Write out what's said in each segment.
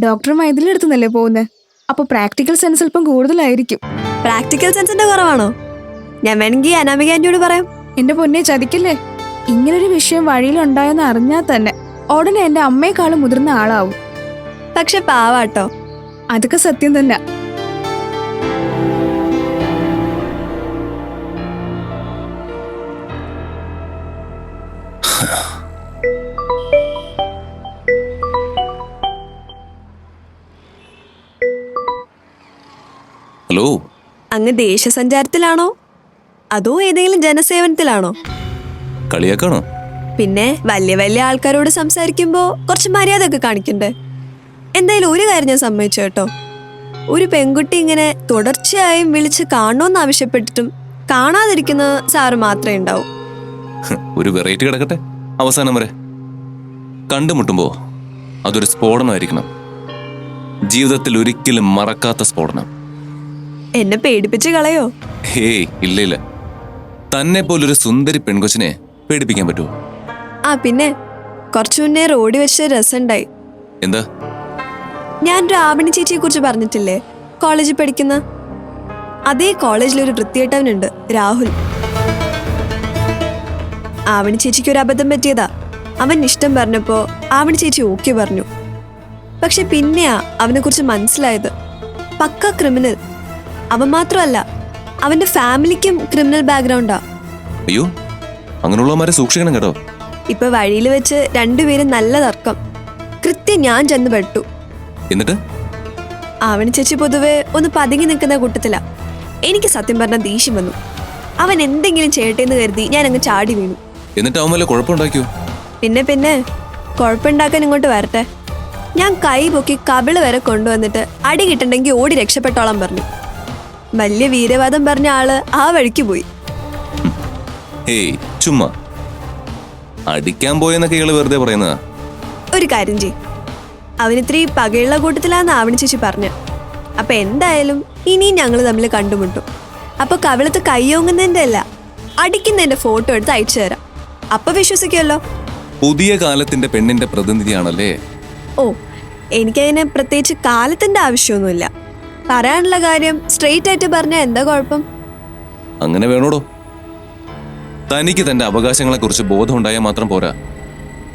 Doctor മൈഥിലെടുത്തുന്നല്ലേ പോകുന്നത് അപ്പൊ practical sense അല്പം കൂടുതലായിരിക്കും. പ്രാക്ടിക്കൽ സെൻസിന്റെ കുറവാണോ? ഞാൻ വേണമെങ്കിൽ അനാമിക ആന്റിയോട് പറയാം. എന്റെ പൊന്നെ ചതിക്കല്ലേ? ഇങ്ങനൊരു വിഷയം വഴിയിലുണ്ടായെന്ന് അറിഞ്ഞാൽ തന്നെ ഉടനെ എന്റെ അമ്മയെക്കാളും മുതിർന്ന ആളാവും. പക്ഷെ പാവാട്ടോ. അതൊക്കെ സത്യം തന്നെ. അങ്ങ് ദേശസഞ്ചാരത്തിലാണോ? അതോ ഏതെങ്കിലും ജനസേവനത്തിലാണോ? കളിയാക്കാണോ? പിന്നെ വലിയ വലിയ ആൾക്കാരോട് സംസാരിക്കുമ്പോൾ കുറച്ച് മര്യാദ ഒക്കെ കാണിക്കണ്ടേ? എന്തായാലും ഒരു കാര്യം ഞാൻ സമ്മതിച്ചു കേട്ടോ. ഒരു പെൺകുട്ടി ഇങ്ങനെ തുടർച്ചയായും വിളിച്ച് കാണണമെന്ന് ആവശ്യപ്പെട്ടിട്ടും കാണാതിരിക്കുന്ന സാറ് മാത്രമേ ഉണ്ടാവൂ. ഒരു വെറൈറ്റി കിടക്കട്ടെ. അവസാനം വരെ. കണ്ടുമുട്ടുമ്പോ അതൊരു സ്ഫോടനമായിരിക്കണം. ജീവിതത്തിൽ ഒരിക്കലും മറക്കാത്ത സ്ഫോടനം. എന്നെ പേടിപ്പിച്ച് കളയോ? ഹേയ് ഇല്ല ഇല്ല. തന്നെ പോലൊരു സുന്ദരി പെൺകൊച്ചിനെ പേടിപ്പിക്കാൻ പറ്റുമോ? ആ പിന്നെ കുറച്ചു മുന്നേ റോഡിൽ വെച്ച് രസമുണ്ടായി. എന്താ? ഞാൻ രാവണി ചേച്ചിയെ കുറിച്ച് പറഞ്ഞിട്ടില്ലേ? കോളേജിൽ പഠിക്കുന്ന? അതേ കോളേജിൽ ഒരു വൃത്തികെട്ടവനുണ്ട് രാഹുൽ. ആവണി ചേച്ചിക്ക് ഒരു അബദ്ധം പറ്റിയതാ. അവൻ ഇഷ്ടം പറഞ്ഞപ്പോ ആവണി ചേച്ചി ഓക്കെ പറഞ്ഞു. പക്ഷെ പിന്നെയാ അവനെ കുറിച്ച് മനസ്സിലായത്. പക്ക ക്രിമിനൽ. അവൻ മാത്രമല്ല അവന്റെ ഫാമിലിക്കും ക്രിമിനൽ ബാക്ക്ഗ്രൗണ്ടാ. അയ്യോ അങ്ങനെയുള്ളവന്മാരെ സൂക്ഷിക്കണം കേട്ടോ. ഇപ്പൊ വഴിയിൽ വെച്ച് രണ്ടുപേരും നല്ല തർക്കം. കൃത്യം ഞാൻ ചെന്ന് പെട്ടു. എന്നിട്ട്? അവൻ ചേച്ചി പൊതുവെ ഒന്ന് പതുങ്ങി നിൽക്കുന്ന കൂട്ടത്തിലാ. എനിക്ക് സത്യം പറഞ്ഞ ദേഷ്യം വന്നു. അവൻ എന്തെങ്കിലും ചെയ്യട്ടെ എന്ന് കരുതി ഞാൻ അങ്ങ് ചാടി വീണു. എന്നിട്ട് അവൻ വല്ല കുഴപ്പമുണ്ടാക്കിയോ? പിന്നെ പിന്നെ കുഴപ്പമുണ്ടാക്കാൻ ഇങ്ങോട്ട് വരട്ടെ. ഞാൻ കൈ പൊക്കി കബിൾ വരെ കൊണ്ടുവന്നിട്ട് അടി കിട്ടണ്ടെങ്കിൽ ഓടി രക്ഷപ്പെട്ടോളാം പറഞ്ഞു. വലിയ വീരവാദം പറഞ്ഞ ആൾ ആ വഴിക്ക് പോയി. ചുമ്മാ. അടിക്കാൻ പോയെന്നൊക്കെ ഇയാൾ വെറുതെ പറയുന്നതാ. ഒരു കാര്യം ചെയ് അവനിത്തിരി പകയുള്ള കൂട്ടത്തിലാന്ന് ആവണി ചേച്ചി പറഞ്ഞു. അപ്പൊ എന്തായാലും ഇനിയും ഞങ്ങൾ തമ്മിൽ കണ്ടുമുട്ടും. അപ്പൊ കവിളത്ത് കയ്യോങ്ങുന്നതിന്റെ അല്ല അടിക്കുന്നതിന്റെ ഫോട്ടോ എടുത്ത് അയച്ചു തരാം. അപ്പൊ വിശ്വസിക്കുമല്ലോ പുതിയ കാലത്തിന്റെ പെണ്ണിന്റെ പ്രതിനിധിയാണല്ലേ? ഓ എനിക്കതിന് പ്രത്യേകിച്ച് കാലത്തിന്റെ ആവശ്യമൊന്നുമില്ല. പറയാനുള്ള കാര്യം സ്ട്രെയിറ്റ് ആയിട്ട് പറഞ്ഞാൽ എന്താ കുഴപ്പം? അങ്ങനെ വേണോടോ? തനിക്ക് തന്റെ അവകാശങ്ങളെ കുറിച്ച് ബോധമുണ്ടായാൽ മാത്രം പോരാ.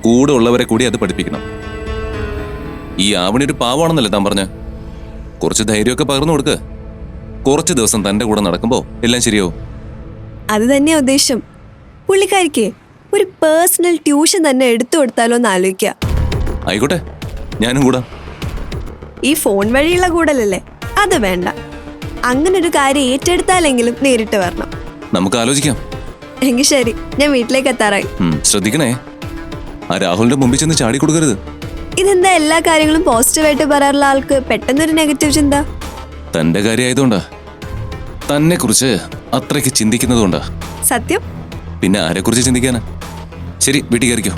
കൂടെ ഉള്ളവരെ കൂടി അത് പഠിപ്പിക്കണം. ഈ ആവണി ഒരു പാവാണെന്നല്ലേ താൻ പറഞ്ഞ? കുറച്ച് ധൈര്യമൊക്കെ പകർന്നു കൊടുക്ക്. കുറച്ച് ദിവസം തന്റെ കൂടെ നടക്കുമ്പോ എല്ലാം ശരിയാവും. അത് തന്നെയാ ഉദ്ദേശം. പുള്ളിക്കാരിക്ക് ഒരു പേഴ്സണൽ ട്യൂഷൻ തന്നെ എടുത്തു കൊടുത്താലോ എന്ന് ആലോചിക്കുക ആയിക്കോട്ടെ ഞാനും കൂടാ. ഈ ഫോൺ വഴിയുള്ള കൂടലല്ലേ? അത് വേണ്ട. അങ്ങനെ ഒരു കാര്യം ഏറ്റെടുത്താലെങ്കിലും നേരിട്ട് വരണം. നമുക്ക് ആലോചിക്കാം എങ്കിൽ ശരി ഞാൻ വീട്ടിലേക്ക് എത്താറായി. ഉം, ശ്രദ്ധിക്കണേ. ആ രാഹുലിന്റെ മുമ്പിൽ ചെന്ന് ചാടി കൊടുക്കരുത്. ഇതെന്താ എല്ലാ കാര്യങ്ങളും പോസിറ്റീവായിട്ട് പറയാറുള്ള ആൾക്ക് പെട്ടെന്നൊരു നെഗറ്റീവ് ചിന്ത? തന്റെ കാര്യമായതുകൊണ്ടാ. തന്നെ കുറിച്ച് അത്രയ്ക്ക് ചിന്തിക്കുന്നതുകൊണ്ടാ. സത്യം? പിന്നെ ആരെ കുറിച്ച് ചിന്തിക്കാനാ? ശരി വീട്ടിൽ കയറിക്കോ.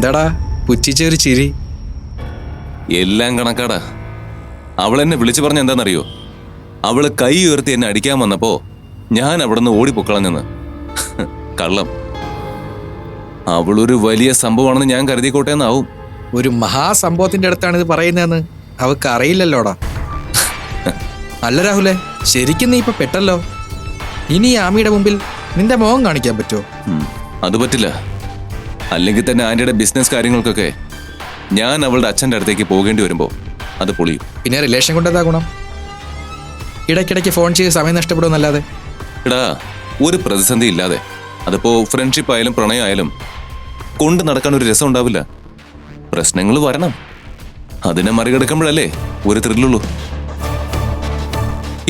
എന്താടാ? പുച്ഛിച്ച ഒരു ചിരി. എല്ലാം കണക്കാടാ. അവൾ എന്നെ വിളിച്ചു പറഞ്ഞ എന്താണെന്നറിയോ? അവൾ കൈ ഉയർത്തി എന്നെ അടിക്കാൻ വന്നപ്പോ ഞാൻ അവിടെ നിന്ന്. ഓടിപ്പൊക്കളഞ്ഞെന്ന് കള്ളം. അവളൊരു വലിയ സംഭവമാണെന്ന് ഞാൻ കരുതിക്കോട്ടെ എന്നാവും. ഒരു മഹാസംഭവത്തിന്റെ അടുത്താണ് ഇത് പറയുന്നതെന്ന് അവക്ക് അറിയില്ലല്ലോടാ. അല്ല രാഹുലേ ശരിക്കും നീ ഇപ്പൊ പെട്ടല്ലോ? ഇനി ഈ ആമിയുടെ മുമ്പിൽ നിന്റെ മോഹം കാണിക്കാൻ പറ്റുമോ ഉം, അത് പറ്റില്ല. അല്ലെങ്കിൽ തന്നെ ആന്റിയുടെ ബിസിനസ് കാര്യങ്ങൾക്കൊക്കെ ഞാൻ അവളുടെ അച്ഛന്റെ അടുത്തേക്ക് പോകേണ്ടി വരുമ്പോൾ അത് പൊളിയും. പിന്നെ റിലേഷൻ കൊണ്ട് എന്താ ഗുണം? ഇടയ്ക്കിടയ്ക്ക് ഫോൺ ചെയ്ത് സമയം നഷ്ടപ്പെടുമെന്നല്ലാതെ. എടാ ഒരു പ്രതിസന്ധി ഇല്ലാതെ. അതിപ്പോ ഫ്രണ്ട്ഷിപ്പ് ആയാലും പ്രണയം ആയാലും കൊണ്ട് നടക്കാൻ ഒരു രസം ഉണ്ടാവില്ല. പ്രശ്നങ്ങൾ വരണം. അതിനെ മറികടക്കുമ്പോഴല്ലേ ഒരു ത്രില്ലുള്ളൂ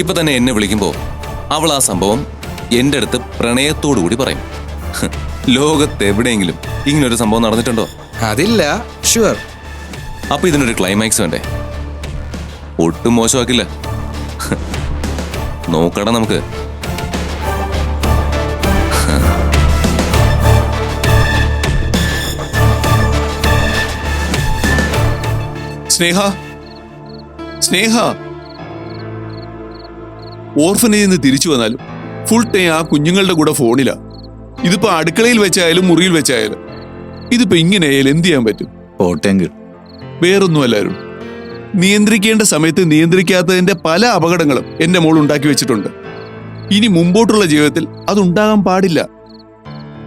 ഇപ്പൊ തന്നെ എന്നെ വിളിക്കുമ്പോൾ അവൾ ആ സംഭവം എന്റെ അടുത്ത് പ്രണയത്തോടു കൂടി പറയും. ലോകത്ത് എവിടെയെങ്കിലും ഇങ്ങനൊരു സംഭവം നടന്നിട്ടുണ്ടോ? അതില്ല. ഷുവർ അപ്പൊ ഇതിനൊരു ക്ലൈമാക്സ് വേണ്ടേ? ഒട്ടും മോശമാക്കില്ല. നോക്കടാ നമുക്ക്. സ്നേഹ സ്നേഹ. ഓർഫനേജിൽ നിന്ന് തിരിച്ചു വന്നാലും ഫുൾ ടൈം ആ കുഞ്ഞുങ്ങളുടെ കൂടെ ഫോണിലാ. ഇതിപ്പോ അടുക്കളയിൽ വെച്ചായാലും മുറിയിൽ വെച്ചായാലും ഇതിപ്പോ ഇങ്ങനെ ആയാലും എന്ത് ചെയ്യാൻ പറ്റും? പോട്ടെങ്കിൽ വേറൊന്നും അല്ലാരും നിയന്ത്രിക്കേണ്ട സമയത്ത് നിയന്ത്രിക്കാത്തതിന്റെ പല അപകടങ്ങളും എന്റെ മോൾ ഉണ്ടാക്കി വെച്ചിട്ടുണ്ട്. ഇനി മുമ്പോട്ടുള്ള ജീവിതത്തിൽ അതുണ്ടാകാൻ പാടില്ല.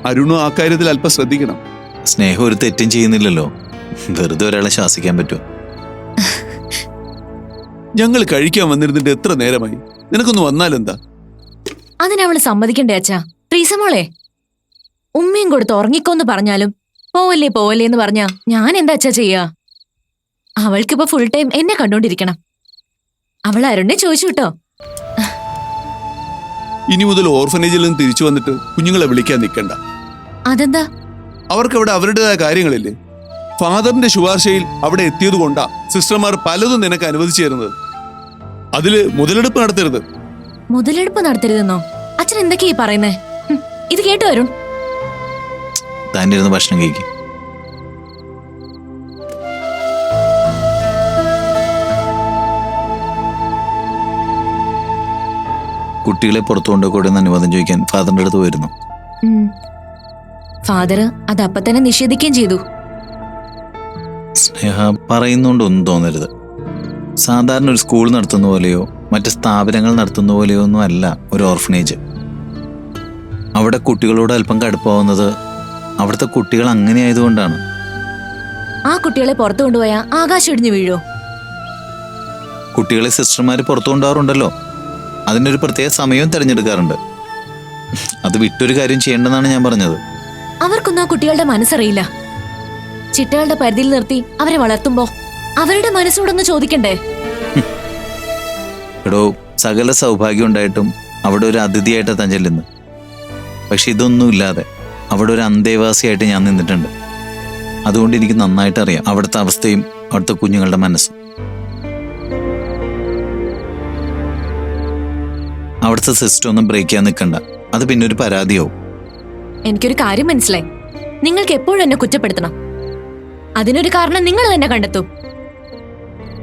അരുണും ആ കാര്യത്തിൽ അല്പം ശ്രദ്ധിക്കണം. സ്നേഹം ഒരു തെറ്റും ചെയ്യുന്നില്ലല്ലോ. വെറുതെ ഒരാളെ ശാസിക്കാൻ പറ്റുമോ? ഞങ്ങൾ കഴിക്കാൻ വന്നിരുന്നിട്ട് എത്ര നേരമായി? നിനക്കൊന്ന് വന്നാലെന്താ അതിനവൾ സമ്മതിക്കണ്ടേ അച്ഛാ? ട്രീസമോളെ ഉമ്മയും കൊടുത്ത് ഉറങ്ങിക്കോന്ന് പറഞ്ഞാലും പോവല്ലേ പോവല്ലേ എന്ന് പറഞ്ഞാ ഞാൻ എന്താ അച്ഛാ ചെയ്യാ? അവൾക്കിപ്പോ ഫുൾ ടൈം എന്നെ കണ്ടോണ്ടിരിക്കണം. അവൾ അരുണിനെ ചോദിച്ചു കേട്ടോ. ഇനി മുതൽ ഓർഫനേജിൽ നിന്ന് തിരിച്ചു വന്നിട്ട് കുഞ്ഞുങ്ങളെ വിളിക്കാൻ നിൽക്കണ്ട അതെന്താ? അവർക്ക് അവിടെ അവരുടേതായ കാര്യങ്ങളില്ലേ? ഫാദറിന്റെ ശുപാർശയിൽ അവിടെ എത്തിയത് കൊണ്ടാ സിസ്റ്റർമാർ പലതും നിനക്ക് അനുവദിച്ചു തരുന്നത്. അതിൽ മുതലെടുപ്പ് നടത്തരുത്. മുതലെടുപ്പ് നടത്തരുതെന്നോ? അച്ഛൻ എന്തൊക്കെയാ പറയുന്നേ? ഇത് കേട്ടു അരുൺ. തന്നെ ഇരുന്ന് ഭക്ഷണം കഴിക്കും. കുട്ടികളെ പുറത്തു കൊണ്ടുപോയി അനുവാദം ചോദിക്കാൻ ഫാദറിന്റെ അടുത്ത് പോയിരുന്നു. ഫാദർ അത് അപ്പൊ തന്നെ നിഷേധിക്കുകയും ചെയ്തു. സ്നേഹ പറയുന്നോണ്ടൊന്നും തോന്നരുത്. സാധാരണ ഒരു സ്കൂൾ നടത്തുന്ന പോലെയോ മറ്റ് സ്ഥാപനങ്ങൾ നടത്തുന്ന പോലെയോ ഒന്നും അല്ല ഒരു ഓർഫനേജ് അവിടെ കുട്ടികളോട് അല്പം കടുപ്പാവുന്നത് അവിടുത്തെ കുട്ടികൾ അങ്ങനെ ആയതുകൊണ്ടാണ് ആ കുട്ടികളെ പുറത്തു കൊണ്ടുപോയാ ആകാശം ഇടിഞ്ഞു വീഴോ കുട്ടികളെ സിസ്റ്റർമാർ പുറത്തു കൊണ്ടുപോകാറുണ്ടല്ലോ. അതിനൊരു പ്രത്യേക സമയവും തിരഞ്ഞെടുക്കാറുണ്ട്. അത് വിട്ടൊരു കാര്യം ചെയ്യേണ്ടെന്നാണ് ഞാൻ പറഞ്ഞത്. അവർക്കൊന്നും ആ കുട്ടികളുടെ മനസ്സറിയില്ല. ചിട്ടകളുടെ പരിധിയിൽ നിർത്തി അവരെ വളർത്തുമ്പോ അവരുടെ മനസ്സോടൊന്ന് ചോദിക്കണ്ടേ? എടോ സകല സൗഭാഗ്യം ഉണ്ടായിട്ടും അവിടെ ഒരു അതിഥിയായിട്ട് താൻ പക്ഷെ ഇതൊന്നും ഇല്ലാതെ അവിടെ ഒരു അന്തേവാസിയായിട്ട് ഞാൻ നിന്നിട്ടുണ്ട്. അതുകൊണ്ട് എനിക്ക് നന്നായിട്ട് അറിയാം അവിടുത്തെ അവസ്ഥയും അവിടുത്തെ കുഞ്ഞുങ്ങളുടെ മനസ്സും. അവിടുത്തെ സിസ്റ്റം ഒന്നും ബ്രേക്ക് ചെയ്യാൻ നിൽക്കണ്ട. അത് പിന്നെ ഒരു പരാതിയാവും. എനിക്കൊരു കാര്യം മനസ്സിലായി. നിങ്ങൾക്ക് എപ്പോഴും എന്നെ കുറ്റപ്പെടുത്തണം. അതിനൊരു കാരണം നിങ്ങൾ തന്നെ കണ്ടെത്തും.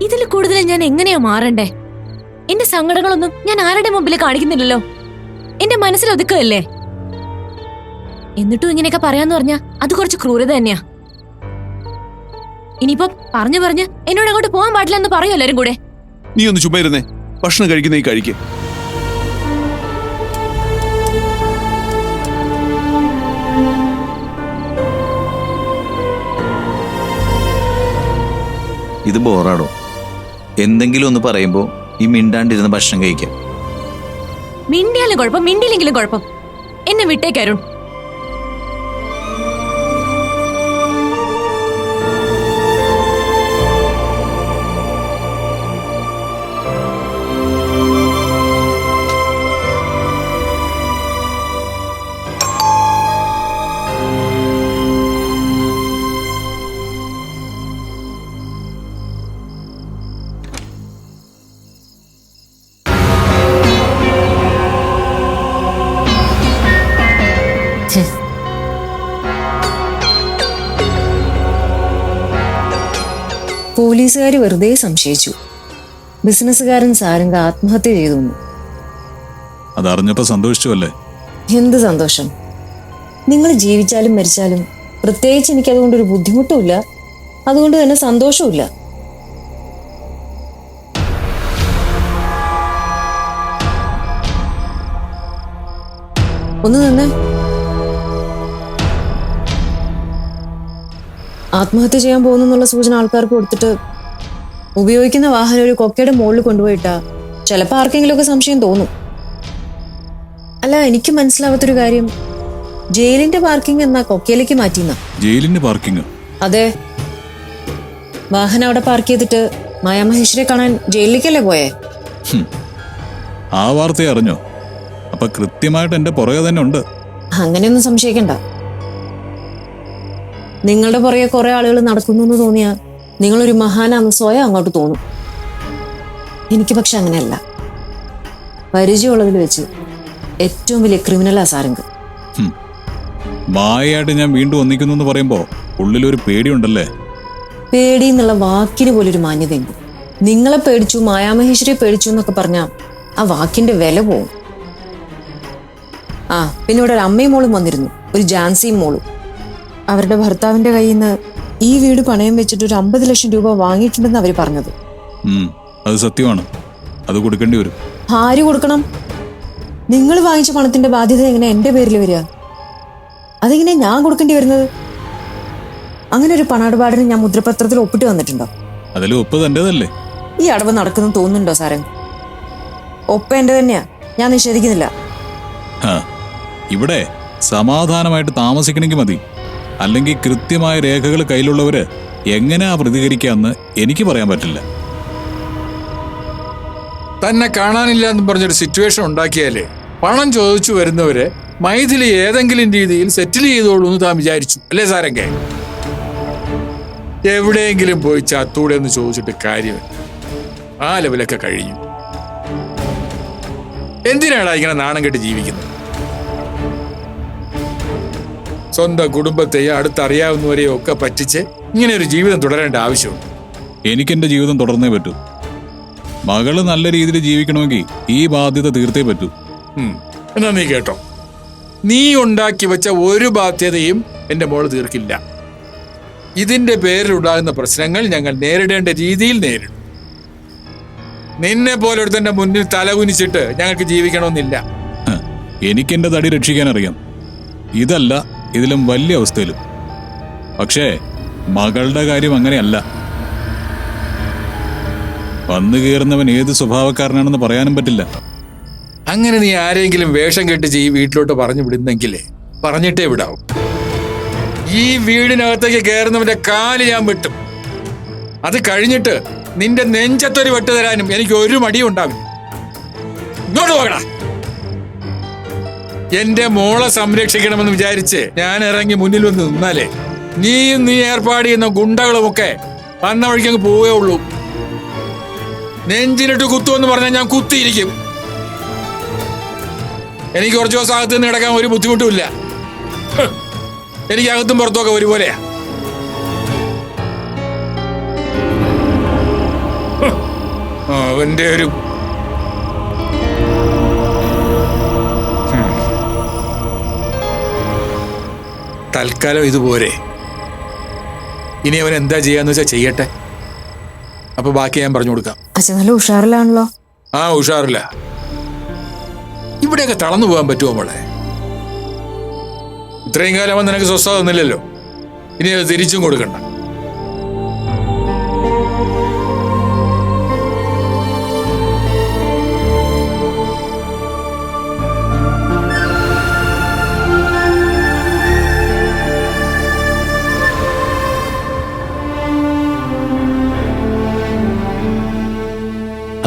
ഇതിൽ കൂടുതൽ ഞാൻ എങ്ങനെയാ മാറണ്ടേ? എന്റെ സങ്കടങ്ങളൊന്നും ഞാൻ ആരുടെ മുമ്പിൽ കാണിക്കുന്നില്ലല്ലോ. എന്റെ മനസ്സിൽ ഒതുക്കുകയല്ലേ? എന്നിട്ടും ഇങ്ങനെയൊക്കെ പറയാന്ന് പറഞ്ഞാ അത് കുറച്ച് ക്രൂരത തന്നെയാ. ഇനിയിപ്പോ പറഞ്ഞു പറഞ്ഞ് എന്നോട് അങ്ങോട്ട് പോകാൻ പാടില്ല എന്ന് പറയും എല്ലാരും കൂടെ. നീ ഒന്ന് ചുമ്മാ ഇരുന്നേ. ഭക്ഷണം കഴിക്കുന്ന ഈ കഴിക്ക്. ഇത് ബോറാടോ. എന്തെങ്കിലും ഒന്ന് പറയുമ്പോ ഈ മിണ്ടാണ്ടിരുന്ന് ഭക്ഷണം കഴിക്കാം. മിണ്ടിയാലും കുഴപ്പം മിണ്ടിയില്ലെങ്കിലും കുഴപ്പം. എന്നെ വിട്ടേക്കരുൺ പോലീസുകാർ വെറുതെ സംശയിച്ചു. ബിസിനസ്സുകാരൻ സാരംഗ ആത്മഹത്യ ചെയ്തു. അതറിഞ്ഞപ്പോ സന്തോഷിച്ചു അല്ലേ എന്ത് സന്തോഷം? നിങ്ങൾ ജീവിച്ചാലും മരിച്ചാലും പ്രത്യേകിച്ച് എനിക്ക് അതുകൊണ്ട് ഒരു ബുദ്ധിമുട്ടുമില്ല. അതുകൊണ്ട് തന്നെ സന്തോഷവുമില്ല. ഒന്ന് തന്നെ. ആത്മഹത്യ ചെയ്യാൻ പോകുന്നുള്ള സൂചന ആൾക്കാർക്ക് കൊടുത്തിട്ട് ഉപയോഗിക്കുന്ന വാഹനം ഒരു കൊക്കയുടെ മുകളിൽ കൊണ്ടുപോയിട്ടാ. ചിലപ്പോൾ ആർക്കെങ്കിലുമൊക്കെ സംശയം തോന്നും. അല്ല എനിക്ക് മനസ്സിലാവാത്തൊരു കാര്യം. ജയിലിന്റെ പാർക്കിംഗ് എന്നാ കൊക്കയിലേക്ക് മാറ്റിന്ന ജയിലിന്റെ പാർക്കിംഗ്? അതെ. വാഹനം അവിടെ പാർക്ക് ചെയ്തിട്ട് മായാമഹേശ്വരെ കാണാൻ ജയിലിലേക്കല്ലേ പോയേ? ആ വാർത്ത അറിഞ്ഞോ? അപ്പൊ കൃത്യമായിട്ട് എന്റെ പുറകെ തന്നെ ഉണ്ട്. അങ്ങനെയൊന്നും സംശയിക്കണ്ട. നിങ്ങളുടെ പുറകെ കുറെ ആളുകൾ നടക്കുന്നു എന്ന് തോന്നിയാൽ നിങ്ങളൊരു മഹാനാന്ന് സ്വയം അങ്ങോട്ട് തോന്നും. എനിക്ക് പക്ഷെ അങ്ങനെയല്ല. പരിചയമുള്ളതിൽ വെച്ച് ഏറ്റവും വലിയ ക്രിമിനലാ സാരംഗ്. മായയായിട്ട് ഞാൻ വീണ്ടും ഒന്നിക്കുന്നു എന്ന് പറയുമ്പോ ഉള്ളിലൊരു പേടിയുണ്ടല്ലേ? പേടി എന്നുള്ള വാക്കിന് പോലൊരു മാന്യതയുണ്ട്. നിങ്ങളെ പേടിച്ചു മായാമഹേശ്വരിയെ പേടിച്ചു എന്നൊക്കെ പറഞ്ഞാൽ ആ വാക്കിന്റെ വില പോവും. ആ പിന്നെ ഇവിടെ ഒരു അമ്മയും മോളും വന്നിരുന്നു. ഒരു ജാൻസിയും മോളും. അവരുടെ ഭർത്താവിന്റെ കയ്യിൽ നിന്ന് ഈ വീട് പണയം വെച്ചിട്ട് ഒരു അമ്പത് ലക്ഷം രൂപ വാങ്ങിയിട്ടുണ്ടെന്ന് അവർ പറഞ്ഞത്. അത് സത്യമാണ്. അത് കൊടുക്കേണ്ടി വരും. ആര് കൊടുക്കണം? നിങ്ങൾ വാങ്ങിച്ച പണത്തിന്റെ ബാധ്യത എങ്ങനെ എന്റെ പേരിൽ വരിക? അതെങ്ങനെ ഞാൻ കൊടുക്കേണ്ടി വരുന്നത്? അങ്ങനെ ഒരു പണമിടപാടിന് ഞാൻ മുദ്രപത്രത്തിൽ ഒപ്പിട്ട് വന്നിട്ടുണ്ടോ? അതിൽ ഒപ്പ് തന്റെതല്ലേ ഈ അടവ് നടക്കുന്നു തോന്നുന്നുണ്ടോ സാറേ ഒപ്പ് എന്റെ തന്നെയാ. ഞാൻ നിഷേധിക്കുന്നില്ല. ഇവിടെ സമാധാനമായിട്ട് താമസിക്കണമെങ്കിൽ മതി. അല്ലെങ്കിൽ കൃത്യമായ രേഖകൾ കയ്യിലുള്ളവര് എങ്ങനെയാ പ്രതികരിക്കാന്ന് എനിക്ക് പറയാൻ പറ്റില്ല. തന്നെ കാണാനില്ല എന്ന് പറഞ്ഞൊരു സിറ്റുവേഷൻ ഉണ്ടാക്കിയാലേ പണം ചോദിച്ചു വരുന്നവരെ മൈഥിലി ഏതെങ്കിലും രീതിയിൽ സെറ്റിൽ ചെയ്തോളൂ എന്ന് താൻ വിചാരിച്ചു. അല്ലേ സാരംഗെ? എവിടെയെങ്കിലും പോയി ചത്തൂടെ എന്ന് ചോദിച്ചിട്ട് കാര്യമില്ല ആ ലെവലൊക്കെ കഴിഞ്ഞു. എന്തിനാടാ ഇങ്ങനെ നാണം കെട്ട് ജീവിക്കുന്നത്? സ്വന്തം കുടുംബത്തെയും അടുത്തറിയാവുന്നവരെയും ഒക്കെ പറ്റിച്ച് ഇങ്ങനെ ഒരു ജീവിതം തുടരേണ്ട ആവശ്യമുണ്ട്. എനിക്കെന്റെ ജീവിതം തുടർന്നേ പറ്റൂ. മകൾ നല്ല രീതിയിൽ ജീവിക്കണമെങ്കിൽ ഈ ബാധ്യത തീർത്തേ പറ്റൂ. ഉം. എന്നാ നീ കേട്ടോ. നീ ഉണ്ടാക്കി വെച്ച ഒരു ബാധ്യതയും എന്റെ മോൾ തീർക്കില്ല. ഇതിന്റെ പേരിലുണ്ടാകുന്ന പ്രശ്നങ്ങൾ ഞങ്ങൾ നേരിടേണ്ട രീതിയിൽ നേരിടും. നിന്നെ പോലെ ഒരുത്തന്റെ മുന്നിൽ തലകുനിച്ചിട്ട് ഞങ്ങൾക്ക് ജീവിക്കണമെന്നില്ല. എനിക്ക് എനിക്കെന്റെ തടി രക്ഷിക്കാൻ അറിയാം ഇതല്ല ഇതിലും വലിയ അവസ്ഥയിലും. പക്ഷേ മകളുടെ കാര്യം അങ്ങനെയല്ല. വന്നു കയറുന്നവൻ ഏത് സ്വഭാവക്കാരനാണെന്ന് പറയാനും പറ്റില്ല. അങ്ങനെ നീ ആരെങ്കിലും വേഷം കെട്ടിച്ച് ഈ വീട്ടിലോട്ട് പറഞ്ഞു വിടുന്നെങ്കിലേ പറഞ്ഞിട്ടേ വിടാവും. ഈ വീടിനകത്തേക്ക് കയറുന്നവന്റെ കാൽ ഞാൻ വെട്ടും. അത് കഴിഞ്ഞിട്ട് നിന്റെ നെഞ്ചത്തൊരു വെട്ട് തരാനും എനിക്ക് ഒരു മടിയും ഉണ്ടാവില്ല ഇങ്ങോട്ട് പോകടാ. എന്റെ മോളെ സംരക്ഷിക്കണമെന്ന് വിചാരിച്ച് ഞാൻ ഇറങ്ങി മുന്നിൽ വന്ന് നിന്നാലേ. നീയും നീ ഏർപ്പാട് ചെയ്യുന്ന ഗുണ്ടകളുമൊക്കെ വന്ന വഴിക്ക് അങ്ങ് പോവേ ഉള്ളൂ. നെഞ്ചിലിട്ട് കുത്തുമെന്ന് പറഞ്ഞാൽ ഞാൻ കുത്തിയിരിക്കും. എനിക്ക് കുറച്ച് ദിവസം അകത്ത് നിന്ന് കിടക്കാൻ ഒരു ബുദ്ധിമുട്ടുമില്ല. എനിക്ക് അകത്തും പുറത്തുമൊക്കെ ഒരുപോലെയാ. അവന്റെ ഒരു തൽക്കാലം ഇതുപോരെ ഇനി അവൻ എന്താ ചെയ്യാന്ന് വെച്ചാ ചെയ്യട്ടെ. അപ്പൊ ബാക്കി ഞാൻ പറഞ്ഞു കൊടുക്കാം. അച്ഛൻ നല്ല ഉഷാറിലാണല്ലോ. ആ ഉഷാറില്ല. ഇവിടെയൊക്കെ തളർന്നു പോകാൻ പറ്റുമോ മോളെ? ഇത്രയും കാലം അവൻ നിനക്ക് സ്വസ്ഥത തന്നില്ലല്ലോ. ഇനി അത് തിരിച്ചും കൊടുക്കണ്ട.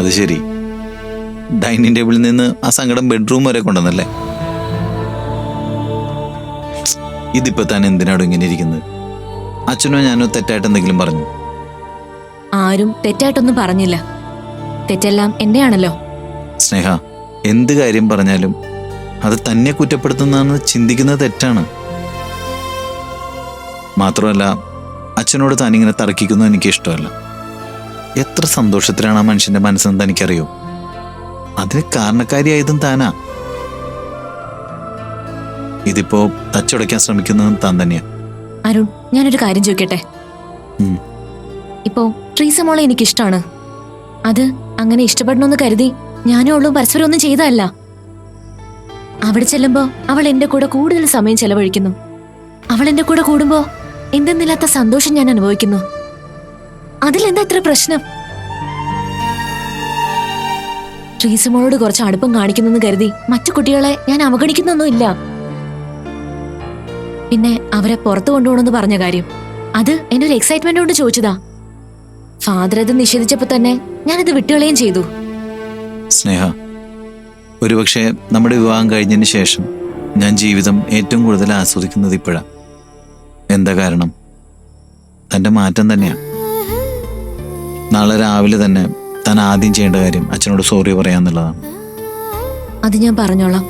അത് ശരി. ഡൈനിങ് ടേബിളിൽ നിന്ന് ആ സങ്കടം ബെഡ്റൂം വരെ കൊണ്ടുവന്നല്ലേ? ഇതിപ്പോ താൻ എന്തിനാടോ ഇങ്ങനെ ഇരിക്കുന്നത്? അച്ഛനോ ഞാനോ തെറ്റായിട്ട് എന്തെങ്കിലും പറഞ്ഞു? ആരും തെറ്റായിട്ടൊന്നും പറഞ്ഞില്ല. തെറ്റെല്ലാം എന്റെയാണല്ലോ സ്നേഹ എന്ത് കാര്യം പറഞ്ഞാലും അത് തന്നെ കുറ്റപ്പെടുത്തുന്നതാണ് ചിന്തിക്കുന്നത് തെറ്റാണ്. മാത്രമല്ല അച്ഛനോട് താനിങ്ങനെ തർക്കിക്കുന്നത് എനിക്ക് ഇഷ്ടമല്ല എത്ര സന്തോഷത്തിലാണ് ആ മനുഷ്യന്റെ മനസ്സെന്ന് തനിക്കറിയോ അതിന് കാരണക്കാരിയായതും താനാ. ഇതിപ്പോ തച്ചുടയ്ക്കാൻ ശ്രമിക്കുന്നതും താൻ തന്നെയാ. അരുൺ ഞാനൊരു കാര്യം ചോദിക്കട്ടെ. ഇപ്പോ ട്രീസ മോളെ എനിക്കിഷ്ടാണ്. അത് അങ്ങനെ ഇഷ്ടപ്പെടണമെന്ന് കരുതി ഞാനും അവളും പരസ്പരം ഒന്നും ചെയ്തതല്ല. അവിടെ ചെല്ലുമ്പോ അവൾ എന്റെ കൂടെ കൂടുതൽ സമയം ചെലവഴിക്കുന്നു. അവൾ എന്റെ കൂടെ കൂടുമ്പോ എന്തെന്നില്ലാത്ത സന്തോഷം ഞാൻ അനുഭവിക്കുന്നു. അതിലെന്താ ഇത്ര പ്രശ്നം? ട്രീസമോളോട് കുറച്ച് അടുപ്പം കാണിക്കുന്നെന്ന് കരുതി മറ്റു കുട്ടികളെ ഞാൻ അവഗണിക്കുന്നൊന്നുമില്ല. പിന്നെ അവരെ പുറത്തു കൊണ്ടുപോകണമെന്ന് പറഞ്ഞ കാര്യം. അത് എന്റെ ഒരു എക്സൈറ്റ്മെന്റ് കൊണ്ട് ചോദിച്ചതാ. ഫാദർ അത് നിഷേധിച്ചപ്പോ തന്നെ ഞാനത് വിട്ടുകളയും ചെയ്തു. സ്നേഹ ഒരുപക്ഷെ നമ്മുടെ വിവാഹം കഴിഞ്ഞതിന് ശേഷം ഞാൻ ജീവിതം ഏറ്റവും കൂടുതൽ ആസ്വദിക്കുന്നത് ഇപ്പോഴാ. എന്താ കാരണം? തന്റെ മാറ്റം തന്നെയാ. നാളെ രാവിലെ തന്നെ താൻ ആദ്യം ചെയ്യേണ്ട കാര്യം അച്ഛനോട് സോറി പറയാന്നുള്ളതാണ്. അത് ഞാൻ പറഞ്ഞോളാം.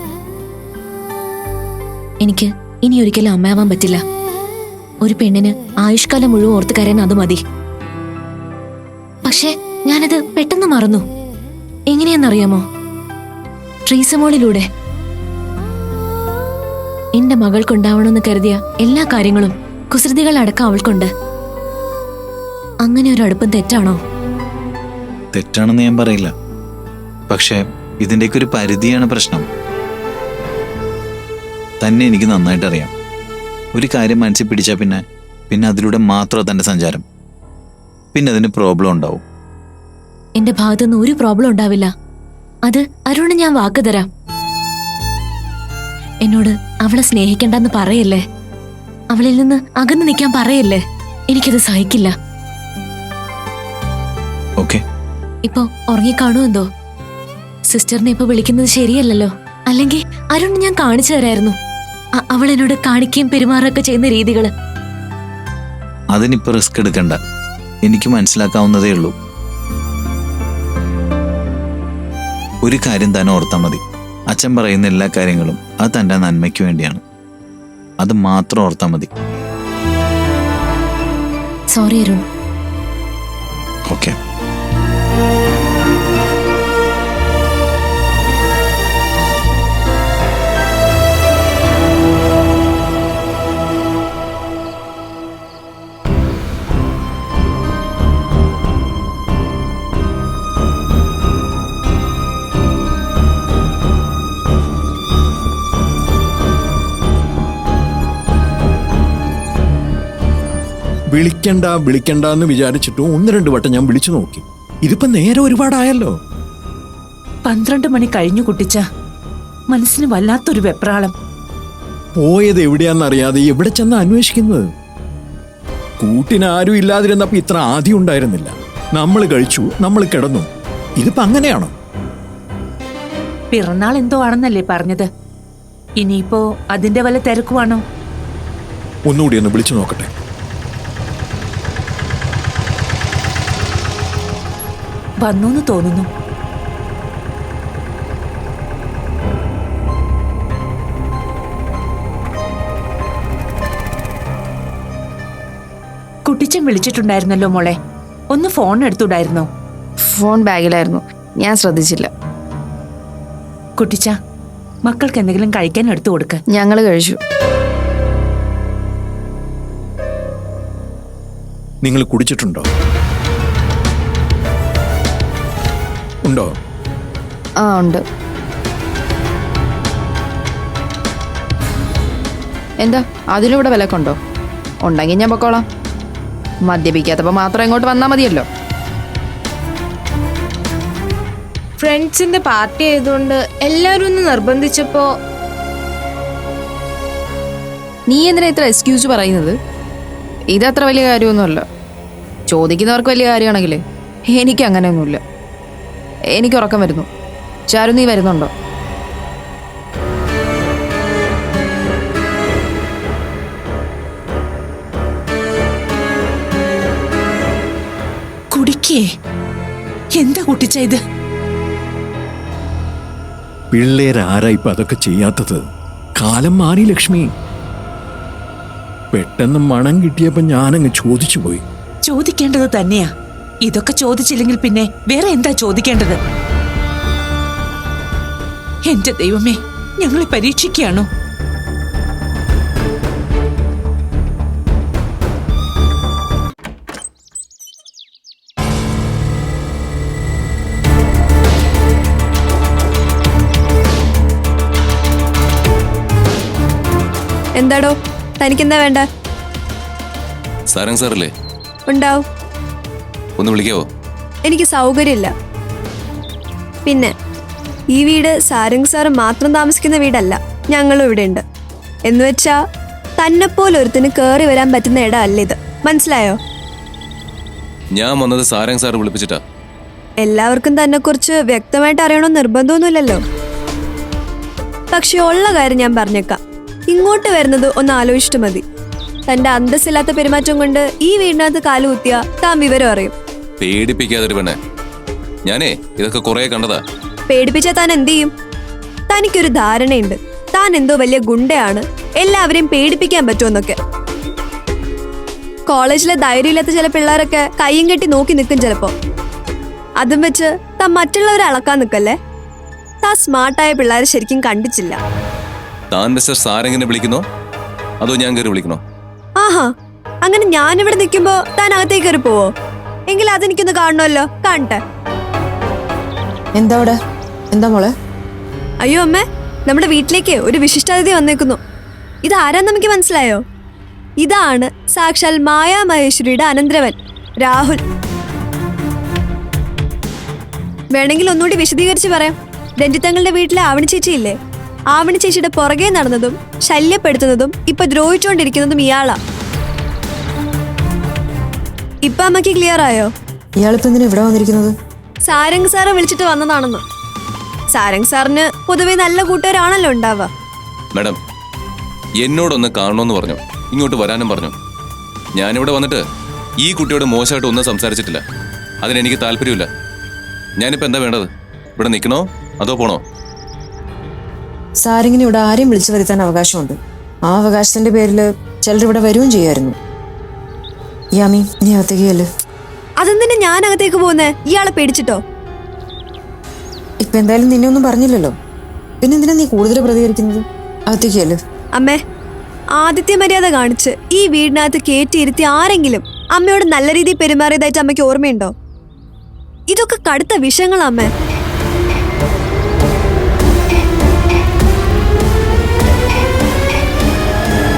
എനിക്ക് ഇനി ഒരിക്കലും അമ്മയാവാൻ പറ്റില്ല. ഒരു പെണ്ണിന് ആയുഷ്കാലം മുഴുവൻ ഓർത്ത് കരയാൻ അത് മതി. പക്ഷേ ഞാനത് പെട്ടെന്ന് മറന്നു. എങ്ങനെയാണെന്നറിയാമോ ട്രീസമോളിലൂടെ. എന്റെ മകൾക്കുണ്ടാവണമെന്ന് കരുതിയ എല്ലാ കാര്യങ്ങളും കുസൃതികൾ അടക്കം അവൾക്കുണ്ട്. അങ്ങനെ ഒരു അടുപ്പം തെറ്റാണോ? തെറ്റാണെന്ന് ഞാൻ പറയില്ല. പക്ഷേ ഇതിന്റെയൊക്കെ ഒരു പരിധിയാണ് പ്രശ്നം. തന്നെ എനിക്ക് നന്നായിട്ട് അറിയാം ഒരു കാര്യം മനസ്സിൽ പിടിച്ചാൽ പിന്നെ പിന്നെ അതിലൂടെ മാത്രം തന്റെ സഞ്ചാരം. പിന്നെ അതിന് പ്രോബ്ലം ഉണ്ടാവും. എന്റെ ഭാഗത്തുനിന്ന് ഒരു പ്രോബ്ലം ഉണ്ടാവില്ല. അത് അരുണ് ഞാൻ വാക്ക് തരാം. എന്നോട് അവളെ സ്നേഹിക്കണ്ടെന്ന് പറയല്ലേ? അവളിൽ നിന്ന് അകന്നു നിൽക്കാൻ പറയല്ലേ? എനിക്കത് സഹിക്കില്ല. ഇപ്പൊ ഉറങ്ങിക്കാണോ എന്തോ? സിസ്റ്ററിനെ ഇപ്പൊ വിളിക്കുന്നത് ശരിയല്ലല്ലോ. അല്ലെങ്കിൽ അരുൺ ഞാൻ കാണിച്ചു തരായിരുന്നു. അ- അവൾ എന്നോട് കാണിക്കുകയും പെരുമാറുകയൊക്കെ ചെയ്യുന്ന രീതികൾ. അതിനിപ്പോ റിസ്ക് എടുക്കണ്ട. എനിക്ക് മനസ്സിലാക്കാവുന്നതേ ഉള്ളൂ. ഒരു കാര്യം തന്നെ ഓർത്താൽ മതി. അച്ഛൻ പറയുന്ന എല്ലാ കാര്യങ്ങളും അത് തന്റെ നന്മയ്ക്ക് വേണ്ടിയാണ്. അത് മാത്രം ഓർത്താൽ മതി. സോറി അരുൺ. ഓക്കെ വിളിക്കണ്ട വിളിക്കണ്ട എന്ന് വിചാരിച്ചിട്ടും ഒന്ന് രണ്ട് വട്ടം ഞാൻ വിളിച്ചു നോക്കി. ഇതിപ്പോ നേരെ ഒരുപാടായല്ലോ. പന്ത്രണ്ട് മണി കഴിഞ്ഞു കുട്ടിച്ച. മനസ്സിന് വല്ലാത്തൊരു വെപ്രാളം. പോയത് എവിടെയാണെന്നറിയാതെ എവിടെ ചെന്ന് അന്വേഷിക്കുന്നത്? കൂട്ടിന് ആരും ഇല്ലാതിരുന്നപ്പോ ഇത്ര ആദ്യം ഉണ്ടായിരുന്നില്ല. നമ്മൾ കഴിച്ചു നമ്മൾ കിടന്നു. ഇതിപ്പോ അങ്ങനെയാണോ? പിറന്നാൾ എന്തോ ആണെന്നല്ലേ പറഞ്ഞത്. ഇനിയിപ്പോ അതിന്റെ വല്ല തിരക്കുവാണോ? ഒന്നുകൂടി ഒന്ന് വിളിച്ചു നോക്കട്ടെ. വന്നൂന്ന് തോന്നുന്നു. കുട്ടിച്ചൻ വിളിച്ചിട്ടുണ്ടായിരുന്നല്ലോ മോളെ. ഒന്ന് ഫോൺ എടുത്തുണ്ടായിരുന്നോ ഫോൺ ബാഗിലായിരുന്നു. ഞാൻ ശ്രദ്ധിച്ചില്ല. കുട്ടിച്ച മക്കൾക്ക് എന്തെങ്കിലും കഴിക്കാൻ എടുത്തു കൊടുക്ക. ഞങ്ങൾ കഴിച്ചു. നിങ്ങൾ കുടിച്ചിട്ടുണ്ടോ? ഉണ്ടോ? ആ ഉണ്ട്. എന്താ? അതിലൂടെ വിലക്കുണ്ടോ? ഉണ്ടെങ്കിൽ ഞാൻ പൊക്കോളാം. മദ്യപിക്കാത്തപ്പോൾ മാത്രം ഇങ്ങോട്ട് വന്നാൽ മതിയല്ലോ. ഫ്രണ്ട്സിന്റെ പാർട്ടി ആയതുകൊണ്ട് എല്ലാവരും ഒന്ന് നിർബന്ധിച്ചപ്പോ നീ എന്തിനാ ഇത്ര എക്സ്ക്യൂസ് പറയുന്നത്? ഇതത്ര വലിയ കാര്യമൊന്നുമല്ല. ചോദിക്കുന്നവർക്ക് വലിയ കാര്യമാണെങ്കിൽ എനിക്ക് അങ്ങനെയൊന്നുമില്ല എനിക്ക് ഉറക്കം വരുന്നു. ചാരു നീ വരുന്നുണ്ടോ? കുടിക്കേ. എന്താ കുട്ടിച്ച ഇത്? പിള്ളേരാരാ ഇപ്പൊ അതൊക്കെ ചെയ്യാത്തത്? കാലം മാറി ലക്ഷ്മി. പെട്ടെന്ന് മണം കിട്ടിയപ്പോ ഞാനങ്ങ് ചോദിച്ചു പോയി ചോദിക്കേണ്ടത് തന്നെയാ. ഇതൊക്കെ ചോദിച്ചില്ലെങ്കിൽ പിന്നെ വേറെ എന്താ ചോദിക്കേണ്ടത്? എന്റെ ദൈവമേ ഞങ്ങളെ പരീക്ഷിക്കുകയാണോ? എന്താടോ? തനിക്കെന്താ വേണ്ട? സാരംഗ് സാറല്ലേ? ഉണ്ടാവും. ഒന്ന് വിളിക്കാവോ? എനിക്ക് സൗകര്യമില്ല. പിന്നെ ഈ വീട് സാരംഗ് സാർ മാത്രം താമസിക്കുന്ന വീടല്ല. ഞങ്ങളും ഇവിടെ ഉണ്ട് എന്ന് വെച്ചാ തന്നെപ്പോലെ ഒരുത്തിന് കേറി വരാൻ പറ്റുന്ന ഇടമല്ല ഇത്. മനസ്സിലായോ? ഞാൻ വന്നത് സാരംഗ് സാർ വിളിപ്പിച്ചിട്ടാ. എല്ലാവർക്കും തന്നെ കുറിച്ച് വ്യക്തമായിട്ട് അറിയണമെന്ന് നിർബന്ധമൊന്നുമില്ലല്ലോ. പക്ഷെ ഉള്ള കാര്യം ഞാൻ പറഞ്ഞേക്കാം. ഇങ്ങോട്ട് വരുന്നത് ഒന്ന് ആലോചിച്ചിട്ട് മതി. തന്റെ അന്തസ്സില്ലാത്ത പെരുമാറ്റം കൊണ്ട് ഈ വീടിനകത്ത് കാലുകുത്തിയ താൻ വിവരം അറിയും. പേടിപ്പിക്കാതൊരു പെണ്ണെ ഞാനേ ഇതൊക്കെ കുറെ കണ്ടതാ. പേടിപ്പിച്ച താൻ എന്ത് ചെയ്യും തനിക്കൊരു ധാരണയുണ്ട്. താൻ എന്തോ വലിയ ഗുണ്ടയാണ്. എല്ലാവരെയും പേടിപ്പിക്കാൻ പറ്റുമെന്നൊക്കെ. കോളേജിലെ ധൈര്യമില്ലാത്ത ചില പിള്ളേരൊക്കെ കയ്യും കെട്ടി നോക്കി നിൽക്കും ചിലപ്പോ. അതും വെച്ച് താൻ മറ്റുള്ളവരെ അളക്കാൻ നിൽക്കല്ലേ? താൻ സ്മാർട്ടായ പിള്ളേരെ ശരിക്കും കണ്ടിച്ചില്ല. താൻ മിസ്റ്റർ വിളിക്കുന്നോ? അതോ ഞാൻ കയറി വിളിക്കണോ? ആഹാ. അങ്ങനെ ഞാനിവിടെ നിൽക്കുമ്പോ താൻ അകത്തേക്ക് കയറി പോവോ എങ്കിൽ അതെനിക്കൊന്ന് കാണണമല്ലോ. കാണട്ടെ. എന്താ അവിടെ? എന്താ മോളെ? അയ്യോ അമ്മേ നമ്മുടെ വീട്ടിലേക്ക് ഒരു വിശിഷ്ടാതിഥി വന്നേക്കുന്നു. ഇതാരാന്ന് നമുക്ക് മനസ്സിലായോ? ഇതാണ് സാക്ഷാൽ മായാ മഹേശ്വരിയുടെ അനന്തരവൻ രാഹുൽ. വേണമെങ്കിൽ ഒന്നുകൂടി വിശദീകരിച്ച് പറയാം. രഞ്ജിത്തങ്ങളുടെ വീട്ടിലെ ആവണി ചേച്ചിയില്ലേ? ആവണി ചേച്ചിയുടെ പുറകെ നടന്നതും ശല്യപ്പെടുത്തുന്നതും ഇപ്പൊ ദ്രോഹിച്ചുകൊണ്ടിരിക്കുന്നതും ഇയാളാ. ഇപ്പൊ അമ്മയ്ക്ക് ക്ലിയർ ആയോ? ഇയാളിപ്പോ എന്തിനാ ഇവിടെ വന്നിരിക്കുന്നത്? സാരംഗ് സാറെ വിളിച്ചിട്ട് വന്നതാണെന്ന്. സാരംഗ് സാറിന് പൊതുവെ നല്ല കൂട്ടുകാരാണല്ലോ ഉണ്ടാവുക. മാഡം എന്നോടൊന്ന് കാണണമെന്ന് പറഞ്ഞു. ഇങ്ങോട്ട് വരാനും പറഞ്ഞു. ഞാനിവിടെ വന്നിട്ട് ഈ കുട്ടിയോട് മോശമായിട്ട് ഒന്നും സംസാരിച്ചിട്ടില്ല. അതിനെനിക്ക് താല്പര്യമില്ല. ഞാനിപ്പോൾ എന്താ വേണ്ടത്? ഇവിടെ നിൽക്കണോ? അതോ പോണോ? സാരിങ്ങിന് ഇവിടെ ആരെയും വിളിച്ചു വരുത്താൻ അവകാശമുണ്ട്. ആ അവകാശത്തിന്റെ പേരിൽ ചിലർ ഇവിടെ വരികയും ചെയ്യുമായിരുന്നു യാമി നീ അകത്തേക്ക് ചെല്ലു. അതെന്തിനാ ഞാൻ അകത്തേക്ക് പോകുന്നേ? ഇയാളെ പേടിച്ചിട്ടോ? ഇപ്പൊ എന്തായാലും നിന്നെ ഒന്നും പറഞ്ഞില്ലല്ലോ. പിന്നെന്തിനാ നീ കൂടുതൽ പ്രതികരിക്കുന്നത്? അകത്തേക്ക് ചെല്ലു. അമ്മേ ആദിത്യ മര്യാദ കാണിച്ച് ഈ വീടിനകത്ത് കയറ്റിയിരുത്തി ആരെങ്കിലും അമ്മയോട് നല്ല രീതിയിൽ പെരുമാറിയതായിട്ട് അമ്മയ്ക്ക് ഓർമ്മയുണ്ടോ? ഇതൊക്കെ കടുത്ത വിഷയങ്ങളാ അമ്മേ.